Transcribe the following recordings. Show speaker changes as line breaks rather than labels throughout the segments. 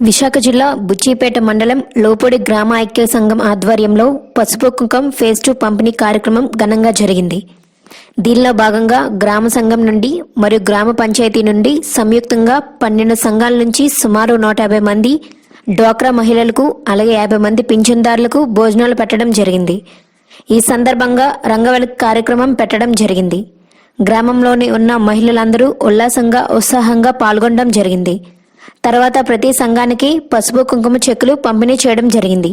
విశాఖ జిల్లా బుచ్చిపేట మండలం లోపొడి గ్రామ ఐక్య సంఘం ఆధ్వర్యంలో పసుపు కుంకం ఫేజ్ టూ పంపిణీ కార్యక్రమం ఘనంగా జరిగింది. దీనిలో భాగంగా గ్రామ సంఘం నుండి మరియు గ్రామ పంచాయతీ నుండి సంయుక్తంగా పన్నెండు సంఘాల నుంచి సుమారు నూట యాభై మంది డ్వాక్రా మహిళలకు అలాగే యాభై మంది పింఛన్దారులకు భోజనాలు పెట్టడం జరిగింది. ఈ సందర్భంగా రంగవెలుగు కార్యక్రమం పెట్టడం జరిగింది. గ్రామంలోని ఉన్న మహిళలందరూ ఉల్లాసంగా ఉత్సాహంగా పాల్గొనడం జరిగింది. తర్వాత ప్రతి సంఘానికి పసుపు కుంకుమ చెక్కులు పంపిణీ చేయడం జరిగింది.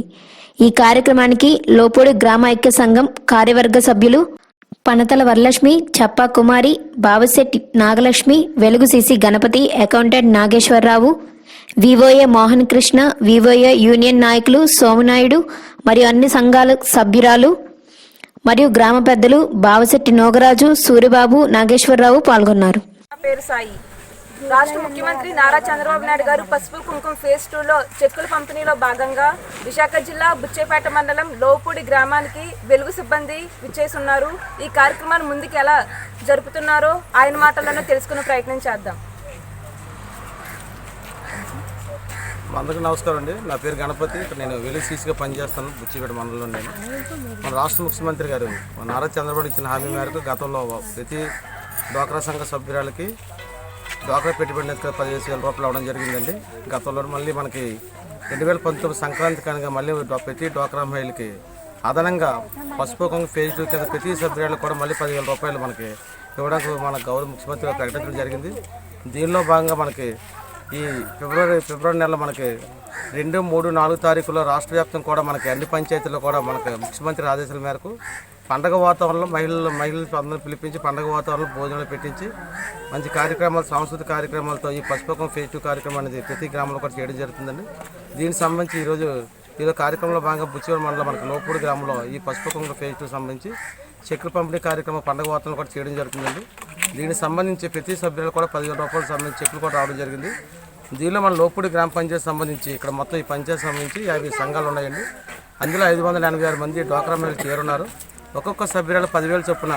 ఈ కార్యక్రమానికి లోపూడి గ్రామ ఐక్య సంఘం కార్యవర్గ సభ్యులు Panathala Varalakshmi చప్పా Kumari Bavisetti Nagalakshmi Velugu CC Ganapathi accountant Nageswararao VOA Mohan Krishna VOA union నాయకులు సోమనాయుడు మరియు అన్ని సంఘాల సభ్యురాలు మరియు గ్రామ పెద్దలు బావశెట్టి నోగరాజు సూర్యబాబు నాగేశ్వరరావు పాల్గొన్నారు.
పేరు సాయి. రాష్ట్ర ముఖ్యమంత్రి నారా చంద్రబాబు నాయుడు గారు పసుపు కుంకుమ ఫేజ్ టూలో చెక్కుల పంపిణీలో భాగంగా విశాఖ జిల్లా బుచ్చేపేట మండలం లోపూడి గ్రామానికి వెలుగు సిబ్బంది విచ్చేసున్నారు. ఈ కార్యక్రమాన్ని ముందుకు ఎలా జరుపుతున్నారో ఆయన మాటలను తెలుసుకునే ప్రయత్నం చేద్దాం.
అందరికీ నమస్కారం అండి. నా పేరు గణపతి. ఇక్కడ నేను వెలుగు సీసీగా పనిచేస్తాను బుచ్చిపేట మండలంలో నేను. మన రాష్ట్ర ముఖ్యమంత్రి గారు నారా చంద్రబాబు ఇచ్చిన హామీ మేరకు గతంలో ప్రతి డోక్రా సంఘ సభ్యురాలకి డ్వాక్రా పెట్టుబడి పదిహేను వేల రూపాయలు అవ్వడం జరిగిందండి. గతంలో మళ్ళీ మనకి రెండు వేల పంతొమ్మిది సంక్రాంతి కనుక మళ్ళీ ప్రతి డ్వాక్రా మహిళకి అదనంగా పసుపు కొంగ ఫేజ్ టూ కింద ప్రతి సభ్యురాలకు కూడా మళ్ళీ పదివేల రూపాయలు మనకి ఇవ్వడానికి మన గౌరవ ముఖ్యమంత్రి ప్రకటించడం జరిగింది. దీనిలో భాగంగా మనకి ఈ ఫిబ్రవరి ఫిబ్రవరి నెల మనకి రెండు మూడు నాలుగు తారీఖులో రాష్ట్ర వ్యాప్తం కూడా మనకి అన్ని పంచాయతీల్లో కూడా మనకి ముఖ్యమంత్రి ఆదేశాల మేరకు పండగ వాతావరణంలో మహిళలు మహిళలు అందరూ పిలిపించి పండగ వాతావరణంలో భోజనాలు పెట్టించి మంచి కార్యక్రమాలు సాంస్కృతిక కార్యక్రమాలతో ఈ పసుపకం ఫేజ్ కార్యక్రమం అనేది ప్రతి గ్రామంలో కూడా చేయడం జరుగుతుందండి. దీనికి సంబంధించి ఈరోజు ఈరోజు కార్యక్రమంలో భాగంగా బుచ్చివరం మండలం మనకి లోపూడి గ్రామంలో ఈ పసుపకం ఫేజ్ సంబంధించి చెక్కుల పంపిణీ కార్యక్రమం పండగ వాతావరణం కూడా చేయడం జరుగుతుందండి. దీనికి సంబంధించి ప్రతి సభ్యులు కూడా పదివేల రూపాయలకు సంబంధించి చెక్కులు కూడా రావడం జరిగింది. దీనిలో మన లోపూడి గ్రామ పంచాయతీ సంబంధించి ఇక్కడ మొత్తం ఈ పంచాయతీ సంబంధించి యాభై సంఘాలు ఉన్నాయండి. అందులో ఐదు వందల ఎనభై ఆరు మంది డ్వాక్రా మహిళలు చేరున్నారు. ఒక్కొక్క సభ్యురాలు పదివేలు చొప్పున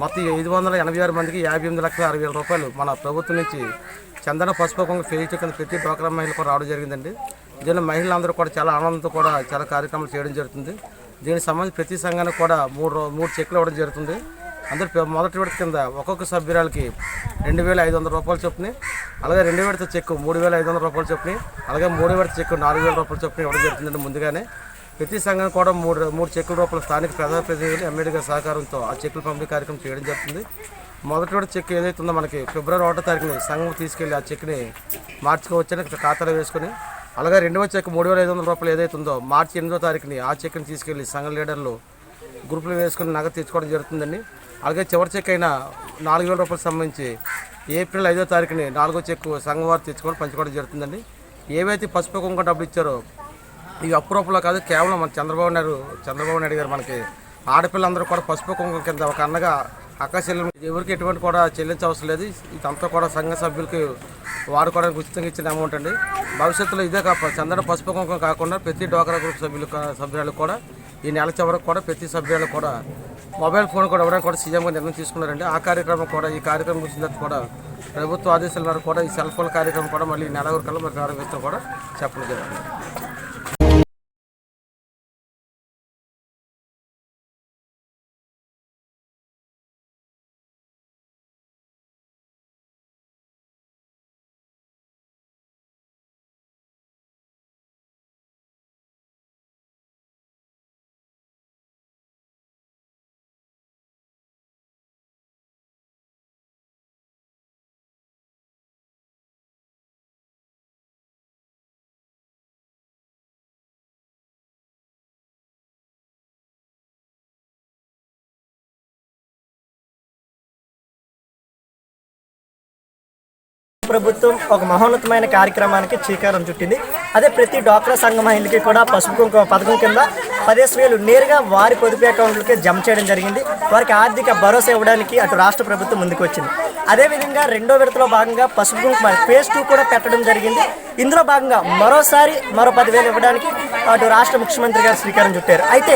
మొత్తం ఐదు వందల ఎనభై ఆరు మందికి యాభై ఎనిమిది లక్షల అరవై వేల రూపాయలు మన ప్రభుత్వం నుంచి చందన పసుపు ఫెయిల్ ఫేజ్ కింద ప్రతి డోక్రా మహిళలు కూడా రావడం జరిగిందండి. దీనిలో మహిళలందరూ కూడా చాలా ఆనందంతో కూడా చాలా కార్యక్రమాలు చేయడం జరుగుతుంది. దీనికి సంబంధించి ప్రతి సంఘానికి కూడా మూడు మూడు చెక్కులు ఇవ్వడం జరుగుతుంది. అందరు మొదటి విడత కింద ఒక్కొక్క సభ్యురాలకి రెండు వేల ఐదు వందల రూపాయలు చొప్పున అలాగే రెండు విడత చెక్కు మూడు వేల ఐదు వందల రూపాయలు చొప్పున అలాగే మూడు విడత చెక్కు నాలుగు వేల రూపాయలు చొప్పున ఇవ్వడం జరుగుతుందండి ముందుగానే. ప్రతి సంఘం కూడా మూడు మూడు చెక్కుల రూపాయల స్థానిక ప్రజాప్రతినిధులు ఎమ్మెల్యే గారి సహకారంతో ఆ చెక్కుల పంపిణీ కార్యక్రమం చేయడం జరుగుతుంది. మొదటి విడత చెక్ ఏదైతే ఉందో మనకి ఫిబ్రవరి ఒకటో తారీఖుని సంఘం తీసుకెళ్ళి ఆ చెక్ని మార్చుకోవచ్చని ఖాతాలో వేసుకుని అలాగే రెండవ చెక్ మూడు వేల ఐదు వందల రూపాయలు ఏదైతే ఉందో మార్చి ఎనిమిదో తారీఖుని ఆ చెక్ని తీసుకెళ్ళి సంఘ లీడర్లు గ్రూపులు వేసుకుని నగదు తెచ్చుకోవడం జరుగుతుందండి. అలాగే చివరి చెక్ అయిన నాలుగు వేల రూపాయలకు సంబంధించి ఏప్రిల్ ఐదో తారీఖుని నాలుగో చెక్ సంఘం వారు తెచ్చుకొని పంచుకోవడం జరుగుతుందండి. ఏవైతే పసుపు కుంకుమ డబ్బులు ఇచ్చారో ఇవి అప్రూపలో కాదు కేవలం మన చంద్రబాబు నాయుడు చంద్రబాబు నాయుడు గారు మనకి ఆడపిల్లందరూ కూడా పసుపు కుంకుమ కింద ఒక అన్నగా అక్క చెల్లెలు ఎవరికి ఎటువంటి కూడా చెల్లించవసరం లేదు. ఇదంతా కూడా సంఘ సభ్యులకి వాడుకోవడానికి ఉచితంగా ఇచ్చిన అమౌంట్ అండి. భవిష్యత్తులో ఇదే కాక చందన పసుపు కుంకుమ కాకుండా ప్రతి డోకరా గ్రూప్ సభ్యులు సభ్యులకు కూడా ఈ నెల చివరకు కూడా ప్రతి సభ్యులు కూడా మొబైల్ ఫోన్ కూడా ఇవ్వడానికి కూడా సీఎంగా నిర్ణయం తీసుకున్నారండి. ఆ కార్యక్రమం కూడా ఈ కార్యక్రమం గురించి కూడా ప్రభుత్వ ఆదేశాల మేరకు కూడా ఈ సెల్ ఫోన్ కార్యక్రమం కూడా మళ్ళీ నెల వరకు మరి ప్రారంభిస్తాం కూడా చెప్పడం జరిగింది.
ప్రభుత్వం ఒక మహోన్నతమైన కార్యక్రమానికి శ్రీకారం చుట్టింది. అదే ప్రతి డాక్టర్ సంఘ మహిళకి కూడా పసుపు కుంకుమ పథకం కింద పదిహేను వేలు నేరుగా వారి పొదుపు అకౌంట్లకి జమ చేయడం జరిగింది. వారికి ఆర్థిక భరోసా ఇవ్వడానికి అటు రాష్ట్ర ప్రభుత్వం ముందుకు వచ్చింది అదేవిధంగా రెండో విడతలో భాగంగా పసుపు కుంకుమ ఫేజ్ టూ కూడా పెట్టడం జరిగింది. ఇందులో భాగంగా మరోసారి మరో పదివేలు ఇవ్వడానికి అటు రాష్ట్ర ముఖ్యమంత్రి గారు శ్రీకారం చుట్టారు. అయితే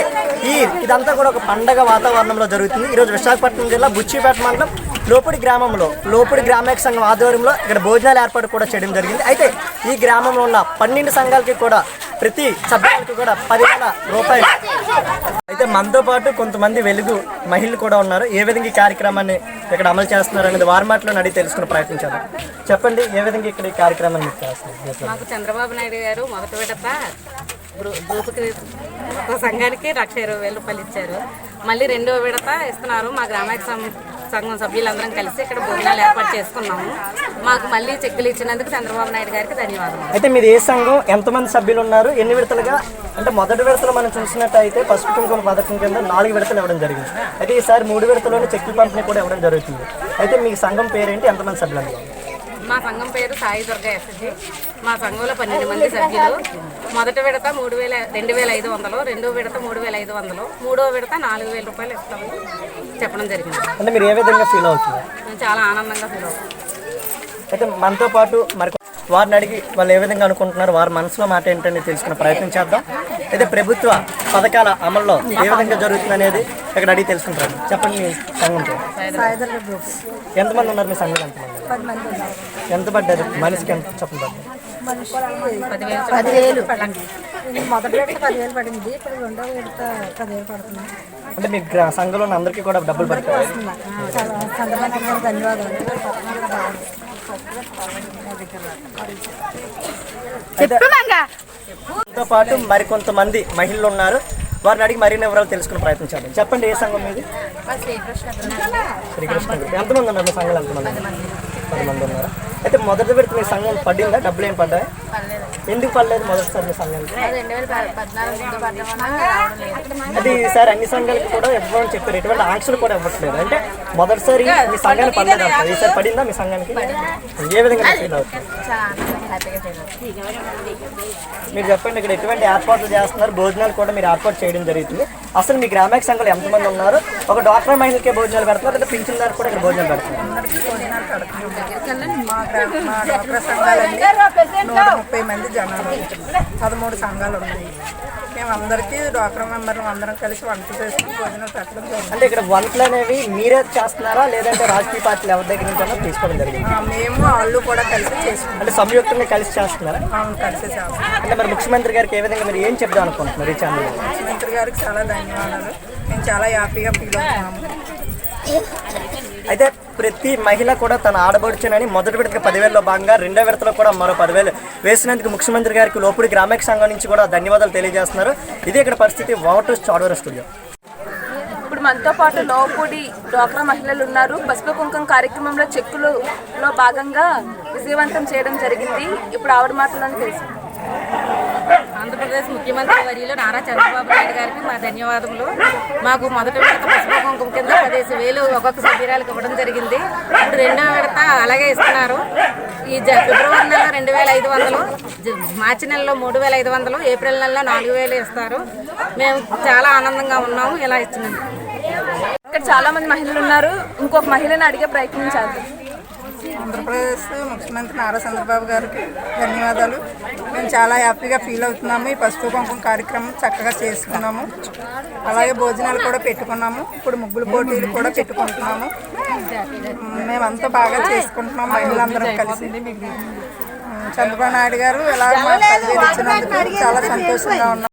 ఈ ఇదంతా కూడా ఒక పండగ వాతావరణంలో జరుగుతుంది. ఈరోజు విశాఖపట్నం జిల్లా బుచ్చిపేట మండలం లోపడి గ్రామంలో లోపడి గ్రామీణ సంఘం ఆధ్వర్యంలో ఇక్కడ భోజనాలు ఏర్పాటు కూడా చేయడం జరిగింది. అయితే ఈ గ్రామంలో ఉన్న పన్నెండు సంఘాలకి కూడా ప్రతి సభ్యులకు కూడా పదివేల రూపాయలు. అయితే మనతో పాటు కొంతమంది వెలుగు మహిళలు కూడా ఉన్నారు. ఏ విధంగా ఈ కార్యక్రమాన్ని ఇక్కడ అమలు చేస్తున్నారు అనేది వారి మాటలో అడిగి తెలుసుకుని ప్రయత్నించారు చెప్పండి ఏ విధంగా ఇక్కడ ఈ కార్యక్రమాన్ని చేస్తున్నారు?
మాకు చంద్రబాబు నాయుడు గారు మొదటి విడత గ్రూ- సంఘానికి లక్ష ఇరవై వేలు రూపాయలు ఇచ్చారు. మళ్ళీ రెండో విడత ఇస్తున్నారు మా గ్రామానికి సం- సంఘం సభ్యులందరం కలిసి ఇక్కడ భోజనాలు ఏర్పాటు చేసుకున్నాము. మాకు మళ్ళీ చెక్కులు ఇచ్చినందుకు చంద్రబాబు నాయుడు గారికి ధన్యవాదాలు
అయితే మీరు ఏ సంఘం? ఎంతమంది సభ్యులు ఉన్నారు? ఎన్ని విడతలుగా? అంటే మొదటి విడతలు మనం చూసినట్టయితే పసుపు కుంకుమ పథకం కింద నాలుగు విడతలు ఇవ్వడం జరిగింది. అయితే ఈసారి మూడు విడతలోనే చెక్కుల పంపిణీ కూడా ఇవ్వడం జరుగుతుంది. అయితే మీ సంఘం పేరేంటి? ఎంతమంది సభ్యులు?
మా సంఘం పేరు సాయి దుర్గా ఎస్ఎస్జి మా సంఘంలో పన్నెండు మంది సభ్యులు. మొదటి విడత మూడు వేల రెండు వేల ఐదు వందలు రెండో విడత మూడు వేల ఐదు వందలు మూడో విడత నాలుగు వేల రూపాయలు ఇస్తామని చెప్పడం జరిగింది.
అంటే మీరు ఏ విధంగా ఫీల్ అవుతున్నారు?
మేము చాలా ఆనందంగా ఫీల్ అవుతాం.
అయితే మనతో పాటు మరి వారిని అడిగి వాళ్ళు ఏ విధంగా అనుకుంటున్నారు వారి మనసులో మాట ఏంటని తెలుసుకునే ప్రయత్నం చేద్దాం. అయితే ప్రభుత్వ పథకాల అమల్లో ఏ విధంగా జరుగుతుంది అనేది ఇక్కడ అడిగి తెలుసుకుంటారు. చెప్పండి మీ సంఘం. ఎంతమంది ఉన్నారు మీ సంఘం ఎంతమంది ఎంత పడ్డది మనిషికి ఎంత చెప్పండి.
పదివేలు.
మొదటి విడత పదివేలు పడింది ఇప్పుడు రెండో విడత పదివేలు పడుతుంది.
అంటే మీ గ్రా- సంఘంలో ఉన్న అందరికీ కూడా డబ్బులు
ధన్యవాదాలు.
తో పాటు మరికొంతమంది మహిళలు ఉన్నారు. వారిని అడిగి మరిన్ని వివరాలు తెలుసుకునే ప్రయత్నం చేద్దాం. చెప్పండి ఏ సంఘం మీది? శ్రీకృష్ణ. ఎంతమంది ఉన్నారు సంఘాలు ఎంతమంది? పది మంది ఉన్నారు. అయితే మొదటి పెడితే మీ సంఘం పడిందా? డబ్బులు ఏం పడ్డాయి? ఎందుకు పడలేదు మొదటిసారి మీ సంఘానికి అది ఈసారి అన్ని సంఘాలకు కూడా ఇవ్వమని చెప్పారు. ఎటువంటి ఆంక్షలు కూడా ఇవ్వట్లేదు. అంటే మొదటిసారి మీ సంఘానికి పడలేదు అంటారు ఈసారి పడిందా మీ సంఘానికి? ఏ విధంగా ఫీల్ అవుతుంది? మీరు చెప్పండి ఇక్కడ ఎటువంటి ఏర్పాట్లు చేస్తున్నారు. భోజనాలు కూడా మీరు ఏర్పాటు చేయడం జరుగుతుంది. అసలు మీ గ్రామీణ సంఘాలు ఎంతమంది ఉన్నారు? ఒక డాక్టర్ మహిళకే భోజనాలు పెడుతున్నారు లేదా పింఛన్ దానికి కూడా ఇక్కడ భోజనాలు పెడుతున్నారు?
మా గ్రా- మా డాక్టర్ సంఘాలన్నీ నూట ముప్పై మంది జనాలు పదమూడు సంఘాలు ఉన్నాయి మేము అందరికీ డాక్టర్ మెంబర్లు అందరం కలిసి వంట చేసుకుని భోజనం పెట్టడం జరిగింది.
అంటే ఇక్కడ వంటలు అనేవి మీరే చేస్తున్నారా? లేదంటే రాజకీయ పార్టీలు ఎవరి దగ్గర నుంచి తీసుకోవడం జరిగింది?
ఆ, మేము వాళ్ళు కూడా కలిసి చేసుకుంటాం.
అంటే సంయుక్తంగా కలిసి చేస్తున్నారా?
అవును కలిసి చేస్తాం
అంటే మరి ముఖ్యమంత్రి గారికి ఏ విధంగా మీరు ఏం చెప్దాం అనుకుంటున్నారు ఈ ఛానల్
ముఖ్యమంత్రి గారికి చాలా ధన్యవాదాలు. మేము చాలా హ్యాపీగా ఫీల్ అవుతున్నాము.
అయితే ప్రతి మహిళ కూడా తన ఆడబడుచునని మొదటి విడతకు పదివేలలో భాగంగా రెండో విడతలో కూడా మరో పదివేలు వేసినందుకు ముఖ్యమంత్రి గారికి లోపుడి గ్రామీణ సంఘం నుంచి కూడా ధన్యవాదాలు తెలియజేస్తున్నారు. ఇది ఇక్కడ పరిస్థితి వాటర్ చాడవర స్టూడియో.
ఇప్పుడు మనతో పాటు లోపుడి డ్వాక్రా మహిళలు ఉన్నారు. పసుపు కుంకం కార్యక్రమంలో చెక్కులలో భాగంగా విజయవంతం చేయడం జరిగింది. ఇప్పుడు ఆవిడ మాటలను తెలుసు
ఆంధ్రప్రదేశ్ ముఖ్యమంత్రి వర్యులు నారా చంద్రబాబు నాయుడు గారికి మా ధన్యవాదములు. మాకు మొదటి విడత పసుపు కుంకుమ కింద పదిహేను వేలు ఒక్కొక్క సభ్యురాలకు ఇవ్వడం జరిగింది. ఇప్పుడు రెండో విడత అలాగే ఇస్తున్నారు. ఈ జ ఫిబ్రవరి నెలలో రెండు వేల ఐదు వందలు మార్చి నెలలో మూడు వేల ఐదు వందలు ఏప్రిల్ నెలలో నాలుగు వేలు ఇస్తారు. మేము చాలా ఆనందంగా ఉన్నాము. ఇలా ఇచ్చినందుకు.
ఇక్కడ చాలా మంది మహిళలు ఉన్నారు. ఇంకొక మహిళను అడిగే ప్రయత్నం చేద్దాం.
ఆంధ్రప్రదేశ్ ముఖ్యమంత్రి నారా చంద్రబాబు గారికి ధన్యవాదాలు. మేము చాలా హ్యాపీగా ఫీల్ అవుతున్నాము. ఈ పసుపు కుంకుమ కార్యక్రమం చక్కగా చేసుకున్నాము. అలాగే భోజనాలు కూడా పెట్టుకున్నాము. ఇప్పుడు ముగ్గులు పోటీలు కూడా పెట్టుకుంటున్నాము. మేమంతా బాగా చేసుకుంటున్నాం మహిళలందరం కలిసి. చంద్రబాబు నాయుడు గారు ఇలా మాకు ఇచ్చినందుకు చాలా సంతోషంగా ఉన్నాం.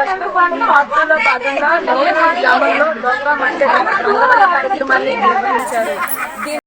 పసుపు భాగంగా గ్రామంలో డోక్రా మహిళలు రంగవల్లి కార్యక్రమాన్ని దీని